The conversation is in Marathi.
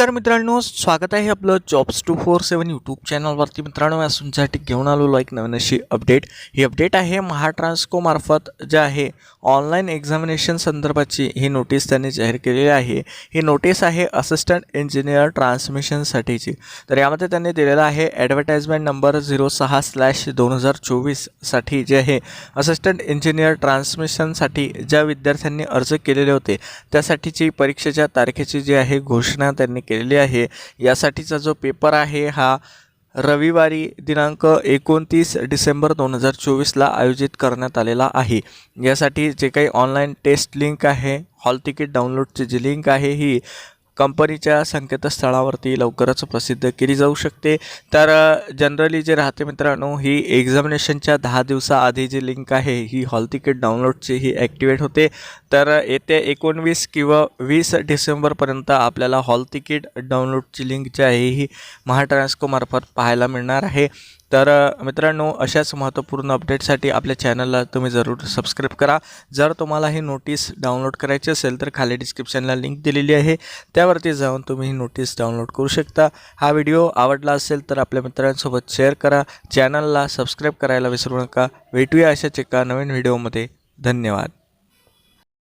नमस्कार मित्रांनो स्वागत आहे आपलं jobs two four seven YouTube चॅनलवरती मित्रांनो मी तुमच्यासाठी घेऊन आलेलो एक नवीन अशी अपडेट ही अपडेट आहे महाट्रान्सकोमार्फत जे आहे ऑनलाईन एक्झामिनेशन संदर्भाची ही नोटीस त्यांनी जाहीर केलेली आहे. ही नोटीस आहे असिस्टंट इंजिनियर ट्रान्समिशनसाठीची तर यामध्ये त्यांनी दिलेलं आहे ॲडव्हर्टाइजमेंट नंबर झिरो सहा स्लॅश दोन हजार चोवीससाठी जे आहे असिस्टंट इंजिनियर ट्रान्समिशनसाठी ज्या विद्यार्थ्यांनी अर्ज केलेले होते त्यासाठीची परीक्षेच्या तारखेची जी आहे घोषणा त्यांनी केलेली आहे. यासाठीचा जो पेपर आहे हा रविवारी दिनांक एकोणतीस डिसेंबर दोन हजार चोवीसला आयोजित करण्यात आलेला आहे. यासाठी जे काही ऑनलाईन टेस्ट लिंक आहे हॉल तिकीट डाउनलोडची जी लिंक आहे ही कंपनीच्या संकेतस्थळावरती लवकरच प्रसिद्ध केली जाऊ शकते. तर जनरली जे राहते मित्रांनो ही एक्झामिनेशनच्या दहा दिवसाआधी जी लिंक आहे ही हॉल तिकीट डाउनलोडची ही ॲक्टिवेट होते. तर येत्या एकोणवीस किंवा वीस डिसेंबरपर्यंत आपल्याला हॉल तिकीट डाउनलोडची लिंक जी आहे ही महाट्रान्सकोमार्फत पाहायला मिळणार आहे. तर मित्रांनो अशाच महत्त्वपूर्ण अपडेटसाठी आपल्या चॅनलला तुम्ही जरूर सबस्क्राईब करा. जर तुम्हाला ही नोटीस डाउनलोड करायची असेल तर खाली डिस्क्रिप्शनला लिंक दिलेली आहे. त्यावरती जाऊन तुम्ही ही नोटीस डाउनलोड करू शकता. हा व्हिडिओ आवडला असेल तर आपल्या मित्रांसोबत शेअर करा. चॅनलला सबस्क्राईब करायला विसरू नका. भेटूया अशाच एका नवीन व्हिडिओमध्ये धन्यवाद.